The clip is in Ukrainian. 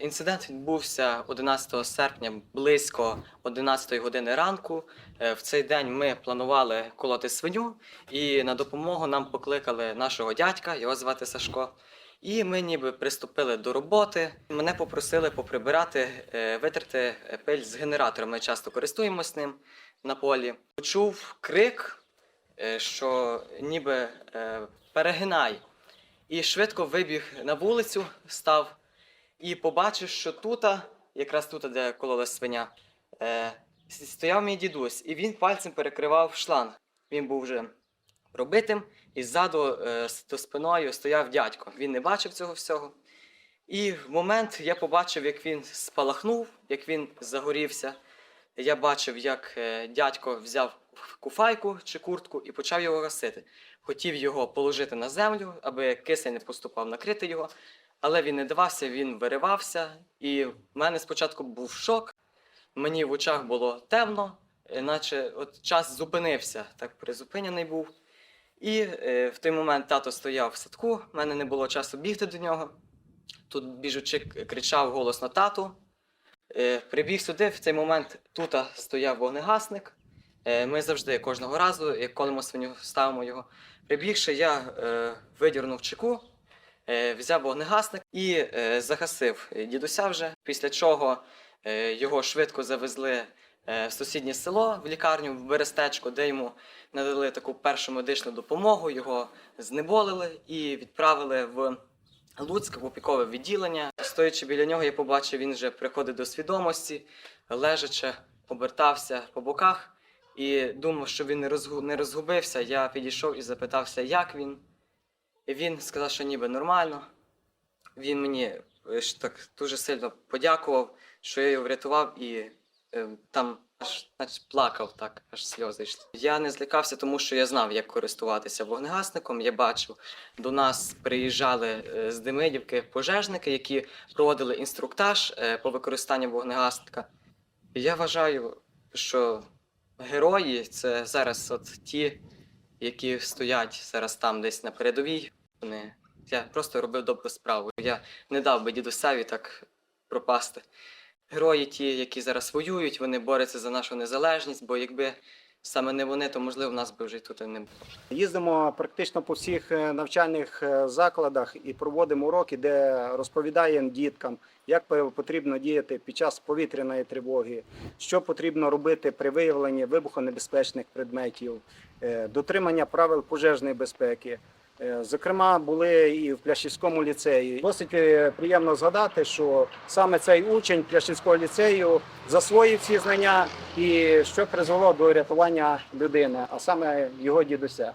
Інцидент відбувся 11 серпня близько 11 години ранку. Е, В цей день ми планували колоти свиню, і на допомогу нам покликали нашого дядька, його звати Сашко. І ми ніби приступили до роботи. Мене попросили поприбирати, е, витерти пиль з генератора. Ми часто користуємось ним на полі. Почув крик, е, що ніби е, перегинай. І швидко вибіг на вулицю, став і побачив, що тут, якраз тут, де колола свиня, е, стояв мій дідусь, і він пальцем перекривав шланг. Він був вже пробитим, і ззаду е, спиною стояв дядько. Він не бачив цього всього. І в момент я побачив, як він спалахнув, як він загорівся. Я бачив, як е, дядько взяв куфайку чи куртку і почав його гасити. Хотів його положити на землю, аби кисень не поступав, накрити його. Але він не давався, він виривався. І в мене спочатку був шок. Мені в очах було темно, е, наче от час зупинився, так призупинений був. І е, в той момент тато стояв в садку, в мене не було часу бігти до нього. Тут біжучи кричав голосно тату. Е, прибіг сюди, в цей момент тут стояв вогнегасник. Е, ми завжди кожного разу, як колимо свиню, ставимо його. Прибігши, я е, видірнув чеку, взяв вогнегасник і е, загасив дідуся вже. Після чого е, його швидко завезли е, в сусіднє село в лікарню в Берестечко, де йому надали таку першу медичну допомогу, його знеболили і відправили в Луцьк в опікове відділення. Стоячи біля нього, я побачив, він вже приходить до свідомості, лежачи, обертався по боках і думав, що він не розгубився. Я підійшов і запитався, як він. Він сказав, що ніби нормально. Він мені е, так дуже сильно подякував, що я його врятував і е, там аж наче плакав так, аж сльози йшли. Я не злякався, тому що я знав, як користуватися вогнегасником. Я бачив, до нас приїжджали е, з Демидівки пожежники, які проводили інструктаж е, по використанню вогнегасника. Я вважаю, що герої це зараз от ті, які стоять зараз там десь на передовій. Вони я просто робив добру справу. Я не дав би дідусеві так пропасти. Герої, ті, які зараз воюють, вони борються за нашу незалежність, бо якби саме не вони, то можливо в нас би вже тут і не було. Їздимо практично по всіх е, навчальних е, закладах і проводимо уроки, де розповідаємо діткам, як потрібно діяти під час повітряної тривоги, що потрібно робити при виявленні вибухонебезпечних предметів, е, дотримання правил пожежної безпеки. Е, Зокрема, були і в Пляшівському ліцеї. Досить е, приємно згадати, що саме цей учень Пляшівського ліцею засвоїв ці знання і що призвело до рятування людини, а саме його дідуся.